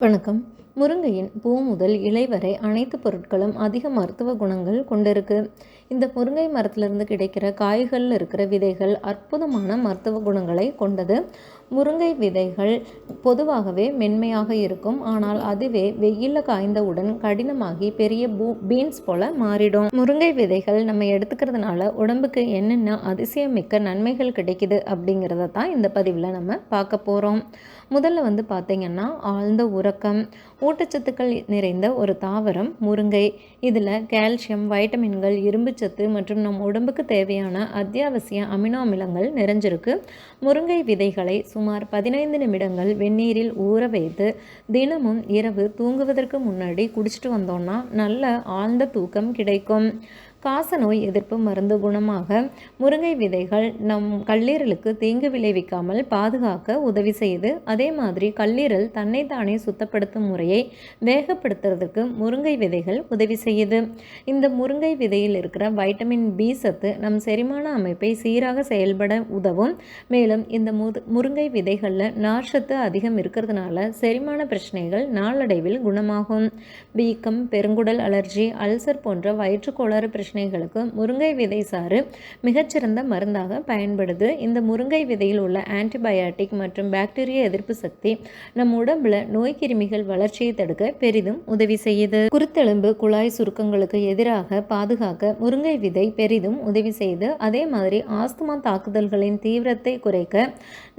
வணக்கம். முருங்கையின் பூ முதல் இலை வரை அனைத்து பொருட்களும் அதிக மருத்துவ குணங்கள் கொண்டிருக்கு. இந்த முருங்கை மரத்திலிருந்து கிடைக்கிற காய்களில் இருக்கிற விதைகள் அற்புதமான மருத்துவ குணங்களை கொண்டது. முருங்கை விதைகள் பொதுவாகவே மென்மையாக இருக்கும். ஆனால் அதுவே வெயிலில் காய்ந்தவுடன் கடினமாகி பெரிய பூ பீன்ஸ் போல மாறிடும். முருங்கை விதைகள் நம்ம எடுத்துக்கிறதுனால உடம்புக்கு என்னென்ன அதிசயமிக்க நன்மைகள் கிடைக்குது அப்படிங்கிறத தான் இந்த பதிவில் நம்ம பார்க்க போகிறோம் முதல்ல வந்து பார்த்திங்கன்னா ஆழ்ந்த உறக்கம். ஊட்டச்சத்துக்கள் நிறைந்த ஒரு தாவரம் முருங்கை. இதில் கால்சியம் வைட்டமின்கள் இரும்புச்சத்து மற்றும் நம் உடம்புக்கு தேவையான அத்தியாவசிய அமினோ அமிலங்கள் நிறைஞ்சிருக்கு. முருங்கை விதைகளை சுமார் பதினைந்து நிமிடங்கள் வெந்நீரில் ஊற வைத்து தினமும் இரவு தூங்குவதற்கு முன்னாடி குடிச்சிட்டு வந்தோம்னா நல்ல ஆழ்ந்த தூக்கம் கிடைக்கும். காசநோய் எதிர்ப்பு மருந்து குணமாக முருங்கை விதைகள் நம் கல்லீரலுக்கு தீங்கு விளைவிக்காமல் பாதுகாக்க உதவி செய்யுது அதே மாதிரி கல்லீரல் தன்னைத்தானே சுத்தப்படுத்தும் முறையை வேகப்படுத்துறதுக்கு முருங்கை விதைகள் உதவி செய்யுது. இந்த முருங்கை விதையில் இருக்கிற வைட்டமின் பி சத்து நம் செரிமான அமைப்பை சீராக செயல்பட உதவும். மேலும் இந்த முது முருங்கை விதைகளில் நார்ச்சத்து அதிகம் இருக்கிறதுனால செரிமான பிரச்சனைகள் நாளடைவில் குணமாகும். வீக்கம் பெருங்குடல் அலர்ஜி அல்சர் போன்ற வயிற்றுக்கோளாறு பிரச்சனை பிரச்சனைகளுக்கு முருங்கை விதை சாறு மிகச்சிறந்த மருந்தாக பயன்படுது. இந்த முருங்கை விதையில் உள்ள ஆன்டிபயாட்டிக் மற்றும் பாக்டீரியா எதிர்ப்பு சக்தி நம் உடம்புல நோய் கிருமிகள் வளர்ச்சியை தடுக்க பெரிதும் உதவி செய்யுது. குருத்தெலும்பு குழாய் சுருக்கங்களுக்கு எதிராக பாதுகாக்க முருங்கை விதை பெரிதும் உதவி செய்து அதே மாதிரி ஆஸ்துமா தாக்குதல்களின் தீவிரத்தை குறைக்க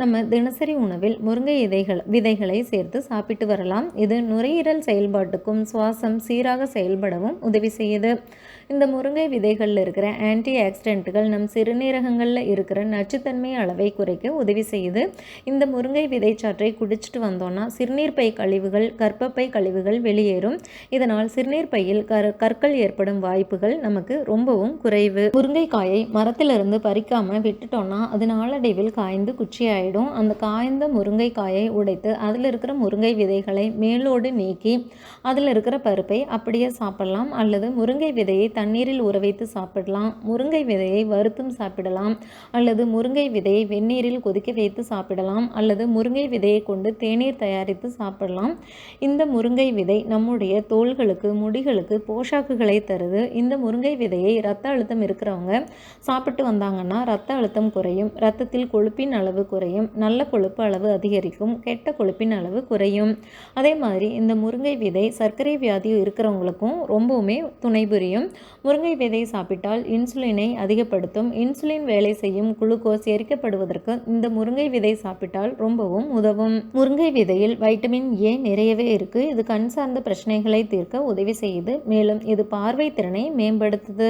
நம்ம தினசரி உணவில் முருங்கை விதைகள் விதைகளை சேர்த்து சாப்பிட்டு வரலாம். இது நுரையீரல் செயல்பாட்டுக்கும் சுவாசம் சீராக செயல்படவும் உதவி செய்யுது. இந்த முருங்கை விதைகளில் இருக்கிற ஆன்டி ஆக்சிடென்ட்டுகள் நம் சிறுநீரகங்களில் இருக்கிற நச்சுத்தன்மை அளவை குறைக்க உதவி செய்யுது. இந்த முருங்கை விதைச்சாற்றை குடிச்சிட்டு வந்தோம்னா சிறுநீர் பை கழிவுகள் கர்ப்பப்பை கழிவுகள் வெளியேறும். இதனால் சிறுநீர் பையில் கர் கற்கள் ஏற்படும் வாய்ப்புகள் நமக்கு ரொம்பவும் குறைவு. முருங்கைக்காயை மரத்திலிருந்து பறிக்காமல் விட்டுட்டோம்னா அது நாளடைவில் காய்ந்து குச்சி ஆகிடும் அந்த காய்ந்த முருங்கைக்காயை உடைத்து அதில் இருக்கிற முருங்கை விதைகளை மேலோடு நீக்கி அதில் இருக்கிற பருப்பை அப்படியே சாப்பிடலாம். அல்லது முருங்கை விதையை தண்ணீரில் ஊற வைத்து சாப்பிடலாம். முருங்கை விதையை வறுத்தும் சாப்பிடலாம். அல்லது முருங்கை விதையை வெந்நீரில் கொதிக்க வைத்து சாப்பிடலாம். அல்லது முருங்கை விதையை கொண்டு தேநீர் தயாரித்து சாப்பிடலாம். இந்த முருங்கை விதை நம்முடைய தோள்களுக்கு முடிகளுக்கு போஷாக்குகளை தருது. இந்த முருங்கை விதையை ரத்த அழுத்தம் இருக்கிறவங்க சாப்பிட்டு வந்தாங்கன்னா ரத்த அழுத்தம் குறையும். ரத்தத்தில் கொழுப்பின் அளவு குறையும். நல்ல கொழுப்பு அளவு அதிகரிக்கும். கெட்ட கொழுப்பின் அளவு குறையும். அதே மாதிரி இந்த முருங்கை விதை சர்க்கரை வியாதி இருக்கிறவங்களுக்கும் ரொம்பவுமே துணை புரியும் முருங்கை விதை சாப்பிட்டால் இன்சுலினை அதிகப்படுத்தும். இன்சுலின் வேலை செய்யும் குளுக்கோஸ் எரிக்கப்படுவதற்கு இந்த முருங்கை விதை சாப்பிட்டால் ரொம்பவும் உதவும். முருங்கை விதையில் வைட்டமின் ஏ நிறையவே இருக்கு. இது கண் சார்ந்த பிரச்சனைகளை தீர்க்க உதவி செய்யுது. மேலும் இது பார்வை திறனை மேம்படுத்துது.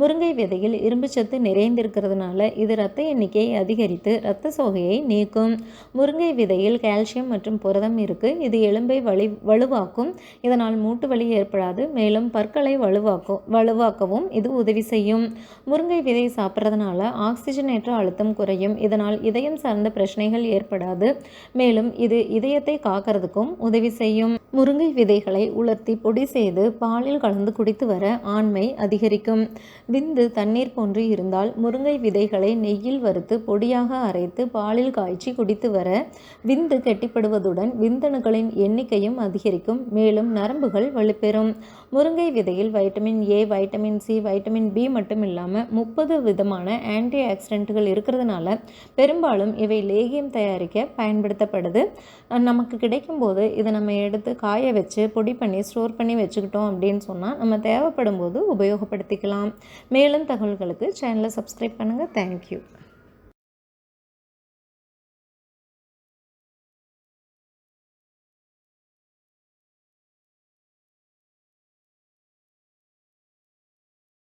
முருங்கை விதையில் இரும்பு சத்து நிறைந்திருக்கிறதுனால இது இரத்த எண்ணிக்கையை அதிகரித்து இரத்த சோகையை நீக்கும். முருங்கை விதையில் கால்சியம் மற்றும் புரதம் இருக்கு. இது எலும்பை வலி வலுவாக்கும். இதனால் மூட்டு வலி ஏற்படாது. மேலும் பற்களை வலுவாக்கும் வலுவாக்கவும் இது உதவி செய்யும். முருங்கை விதை சாப்பிட்றதுனால ஆக்சிஜனேற்ற அழுத்தம் குறையும். இதனால் இதயம் சார்ந்த பிரச்சனைகள் ஏற்படாது. மேலும் இது இதயத்தை காக்கிறதுக்கும் உதவி செய்யும். முருங்கை விதைகளை உலர்த்தி பொடி செய்து பாலில் கலந்து குடித்து வர ஆண்மை அதிகரிக்கும். விந்து தண்ணீர் போன்று இருந்தால் முருங்கை விதைகளை நெய்யில் வறுத்து பொடியாக அரைத்து பாலில் காய்ச்சி குடித்து வர விந்து கெட்டிப்படுவதுடன் விந்தணுக்களின் எண்ணிக்கையும் அதிகரிக்கும். மேலும் நரம்புகள் வலுப்பெறும். முருங்கை விதையில் vitamin A vitamin C vitamin B மட்டும் இல்லாமல் முப்பது விதமான ஆன்டி ஆக்சிடென்ட்டுகள் இருக்கிறதுனால பெரும்பாலும் இவை லேகியம் தயாரிக்க பயன்படுத்தப்படுது. நமக்கு கிடைக்கும் போது இதை நம்ம எடுத்து காய வச்சு பொடி பண்ணி ஸ்டோர் பண்ணி வச்சுக்கிட்டோம் அப்படின்னு சொன்னால் நம்ம தேவைப்படும் போது உபயோகப்படுத்திக்கலாம். மேலும் தகவல்களுக்கு சேனலை சப்ஸ்கிரைப் பண்ணுங்கள் தேங்க்யூ